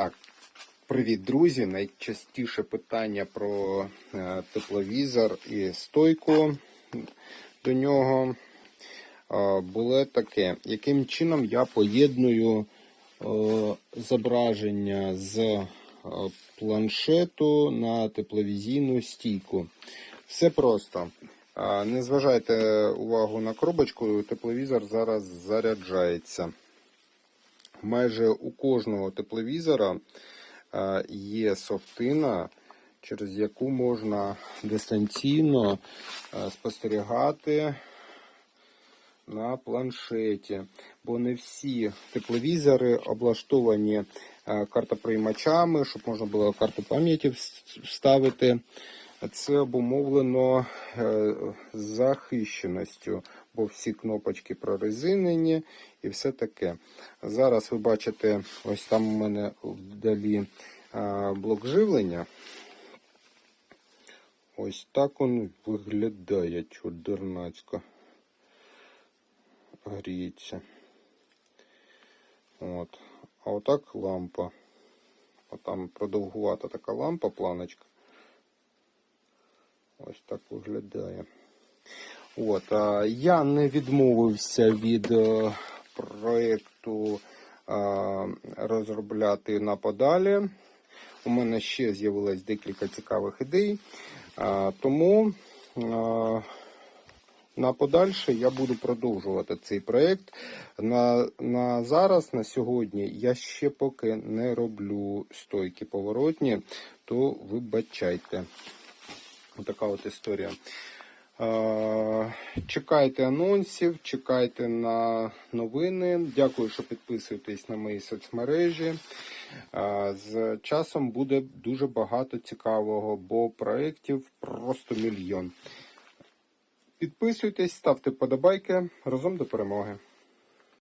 Так, привіт, друзі. Найчастіше питання про е, тепловізор і стойку до нього е, було таке, яким чином я поєдную е, зображення з планшету на тепловізійну стійку. Все просто. Не зважайте увагу на коробочку, тепловізор зараз заряджається. Майже у кожного тепловізора е, є софтина, через яку можна дистанційно е, спостерігати на планшеті. Бо не всі тепловізори облаштовані е, картоприймачами, щоб можна було карту пам'яті вс- вставити. Це обумовлено е, захищеністю, бо всі кнопочки прорезинені і все таке. Зараз ви бачите, ось там у мене вдалі е, блок живлення. Ось так він виглядає чудернацько. Гріється. От. А отак лампа. Отам продовгувата така лампа, планочка. Ось так виглядає. От, я не відмовився від е, проєкту е, розробляти на подалі. У мене ще з'явилось декілька цікавих ідей. Е, тому на подальше я буду продовжувати цей проєкт. На, на зараз, на сьогодні, я ще поки не роблю стойки поворотні, то вибачайте. Така от історія. Е, Чекайте анонсів, чекайте на новини. Дякую, що підписуєтесь на мої соцмережі. Е, З часом буде дуже багато цікавого, бо проєктів просто мільйон. Підписуйтесь, ставте подобайки. Разом до перемоги.